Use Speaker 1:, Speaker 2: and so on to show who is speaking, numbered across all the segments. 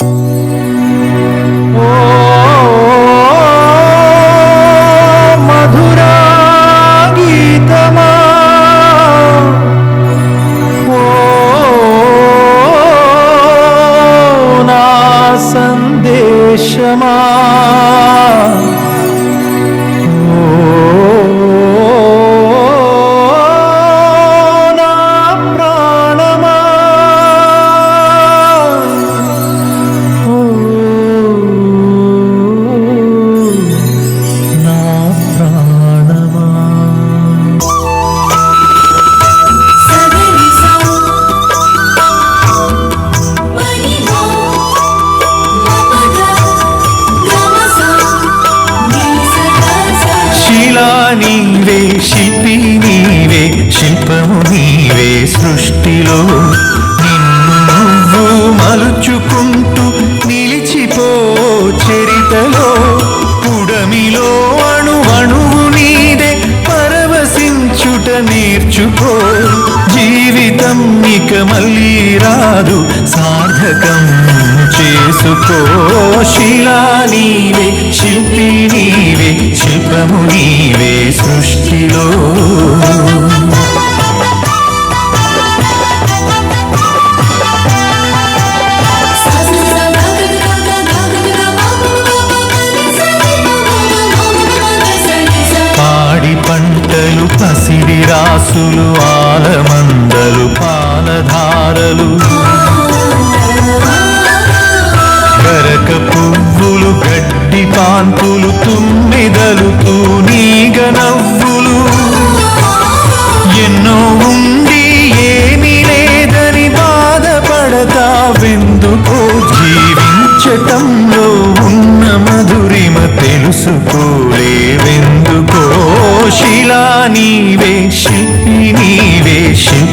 Speaker 1: Oh.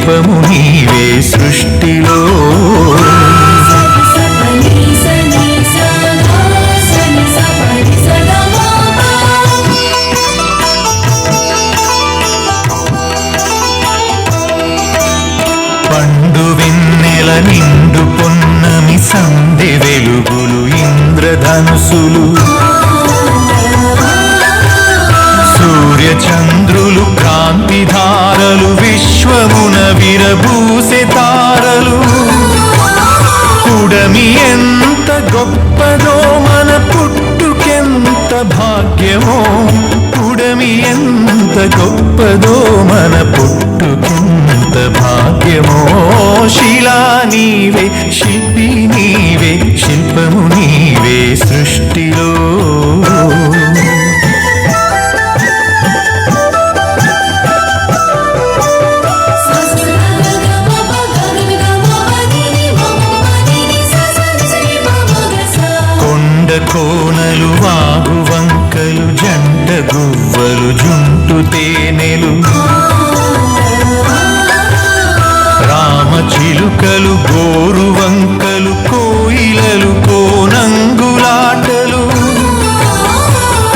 Speaker 1: vamos గొప్పదో మన పుట్టుకున్నంత భాగ్యమో శిలా నీవే.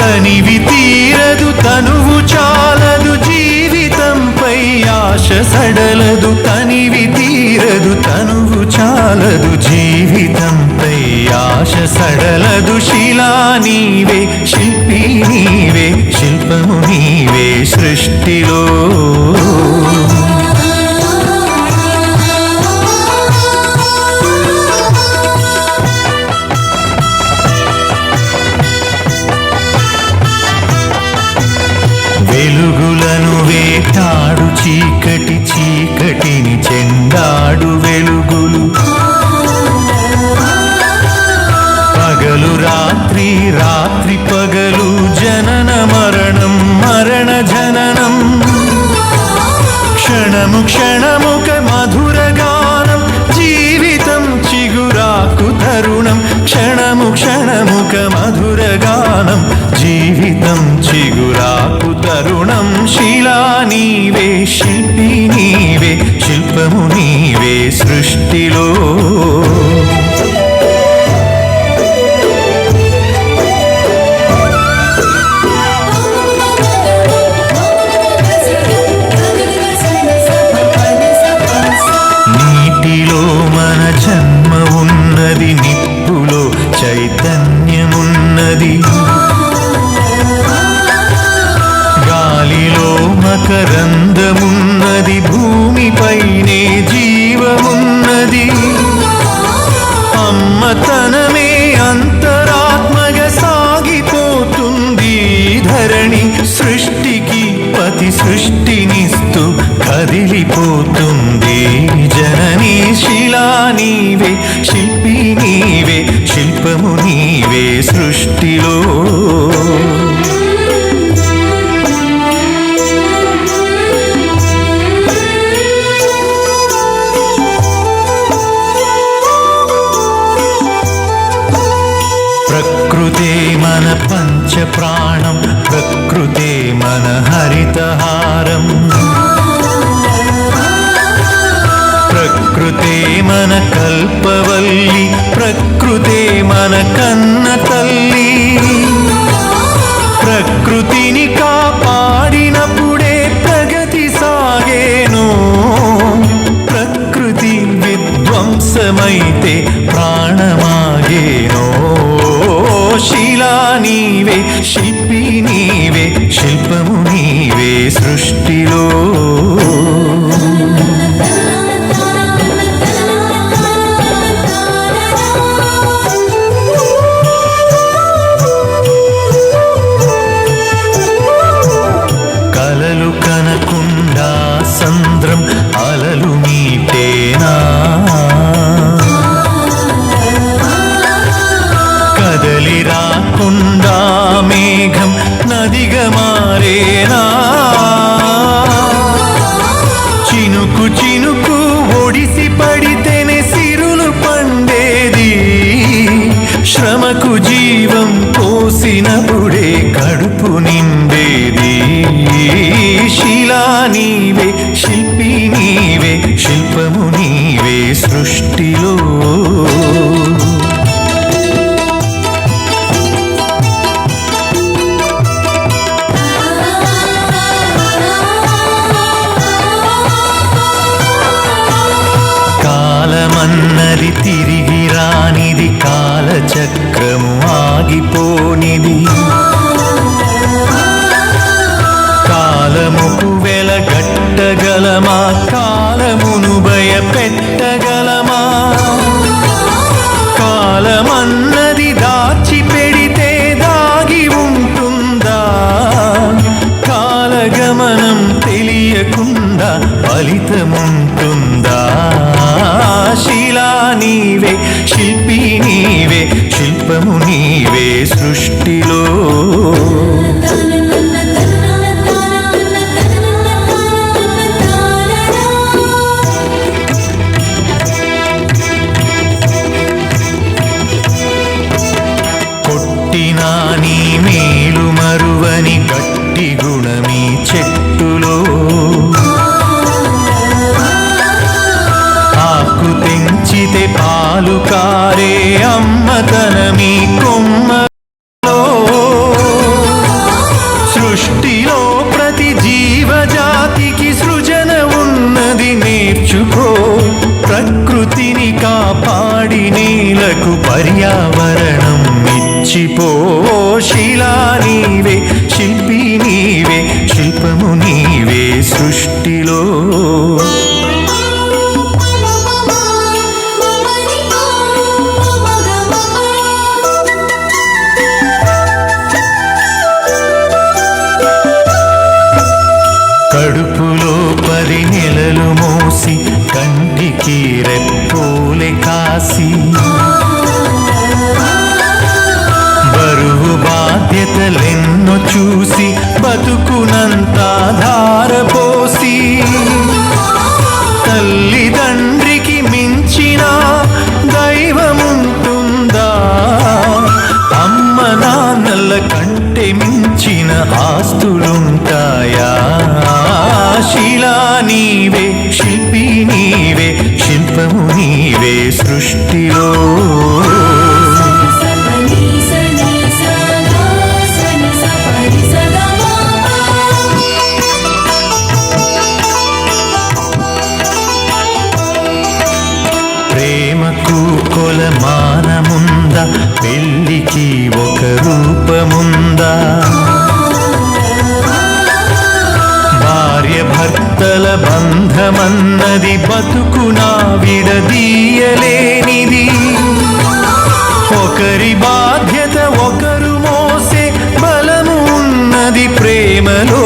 Speaker 1: తనివి తీరదు తనువు చాలదు జీవితంపై ఆశ సడలదు తనివి తీరదు తనువు చాలదు జీవితంపై ఆశ సడలదు. శిలా నీవే శిల్పి నీవే శిల్పము నీవే సృష్టిలో. చిగురాకు తరుణం శిలా నీవే శిల్పి నీవే శిల్పము నీవే సృష్టిలో ప్రకృతే మన పంచ ప్రాణం ప్రకృతే మన హరితహారం. ప్రకృతే మన కల్పవల్లి ప్రకృతే మన కన్న తల్లి. ప్రకృతిని కాపాడినప్పుడే ప్రగతి సాగేను. ప్రకృతి విధ్వంసమైతే ప్రా నీవే శిల్పము నీవే సృష్టిలో. నీవే శిల్పి నీవే. గమనం తెలియకుండా ఫలితముంది సృష్టిలో ప్రతి జీవజాతికి సృజన ఉన్నది నేర్చుకో. ప్రకృతిని కాపాడి నీలకు పర్యావరణం ఇచ్చిపో. శిలా నీవే స్థానముందా పెళ్ళికి ఒక రూపముందా? భార్య భర్తల బంధమన్నది బతుకునా విడదీయలేనిది. ఒకరి బాధ్యత ఒకరు మోసే బలము ఉన్నది ప్రేమలో.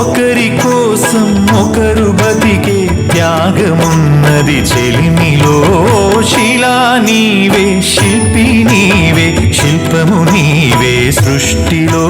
Speaker 1: ఒకరి కోసం ఒకరు బతికే త్యాగమున్నది చెలిమిలో శిలా నీవే శిల్పి నీవే శిల్పము నీవే సృష్టిలో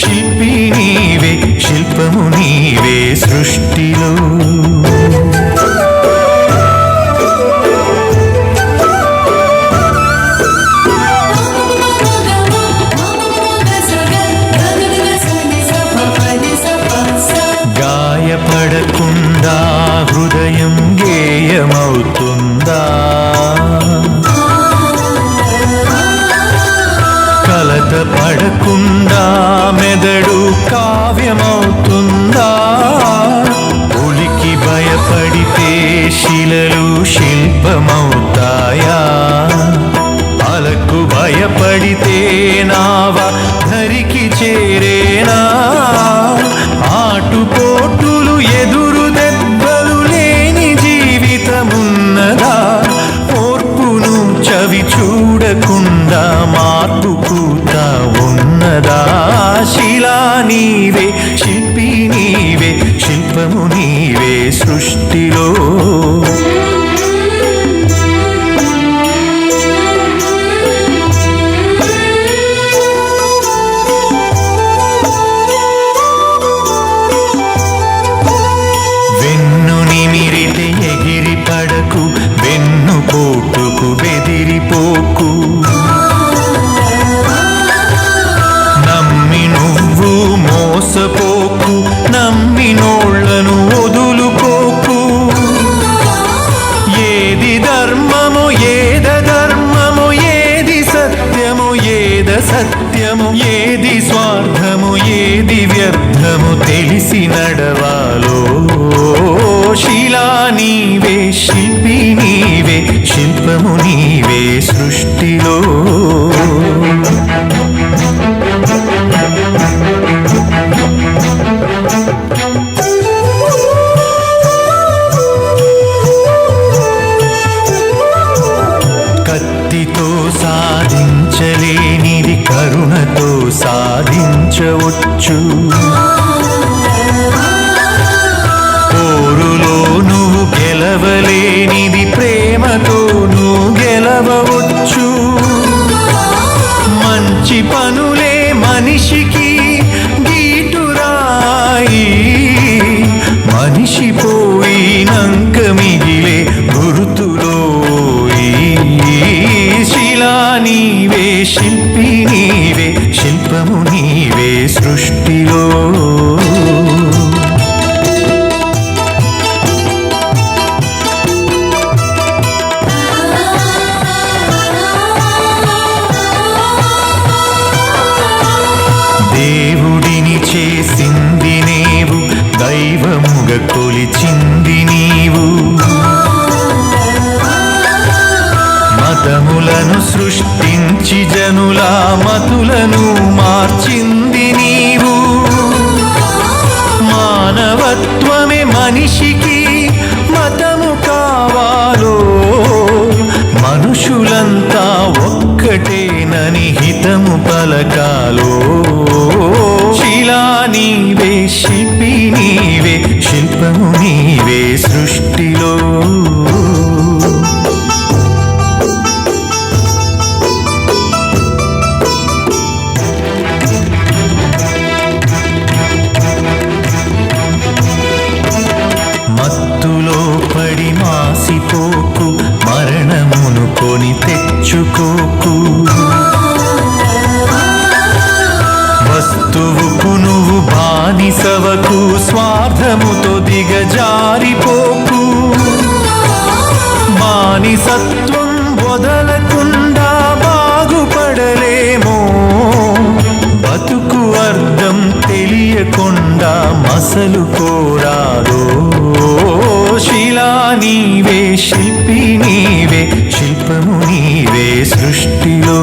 Speaker 1: she భయపడితే నావ ధరికి చేరే ಮುಚ್ಚು శిల్పము తెలియకుండా మసలు కోరాదో శిలా నీవే శిల్పి నీవే శిల్పము నీవే సృష్టిలో.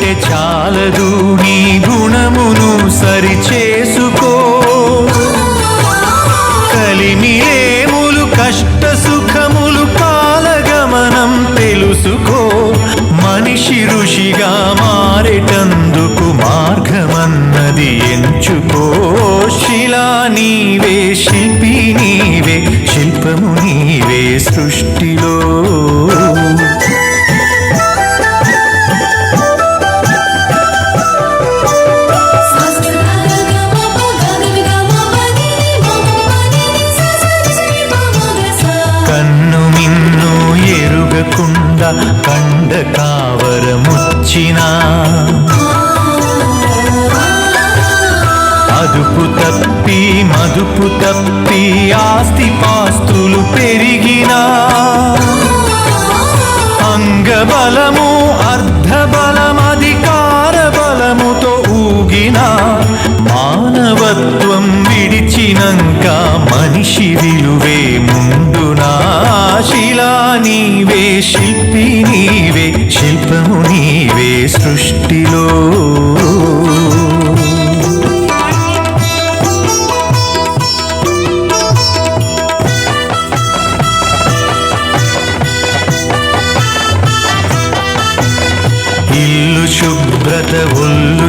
Speaker 1: ఒక్కటే చాలదు నీ గుణమును సరిచే ఎరుగకుండా కండ కావరముచ్చినా. అదుపు తప్పి మదుపు తప్పి ఆస్తి పాస్తులు పెరిగినా. అంగబలము అర్ధబలం అధికార బలముతో ఊగిన. మానవత్వం విడిచినంక మనిషి విలువే ముందునా శిలా నీవే శిల్పి నీవే శిల్పము నీవే సృష్టిలో. ఇల్లు శుభ్రత ఒళ్ళు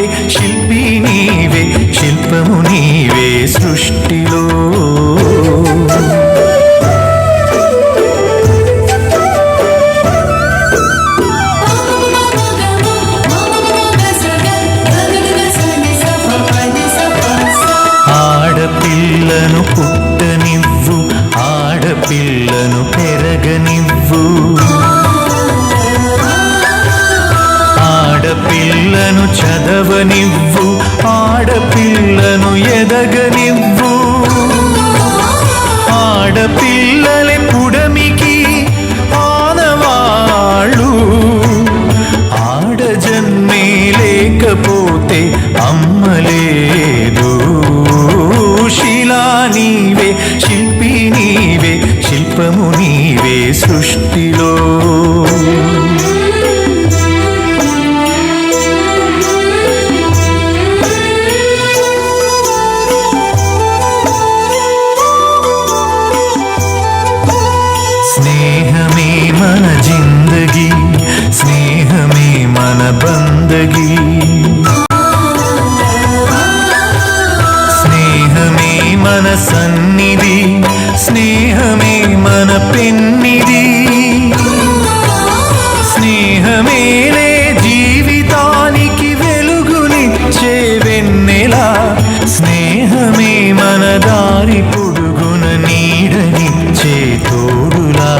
Speaker 1: నీవే శిల్పము నీవే సృష్టిలో దారి పొడుగున నీడని చేతోడులా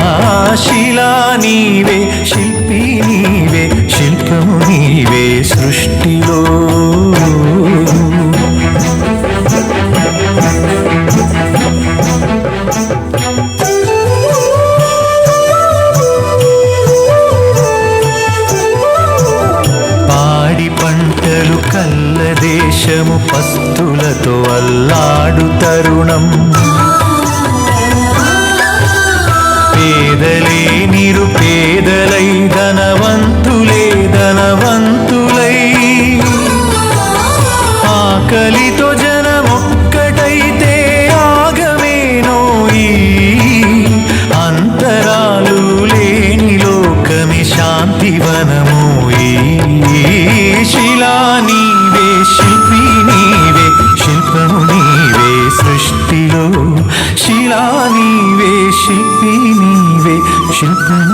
Speaker 1: శిలా నీవే శిల शुद्ध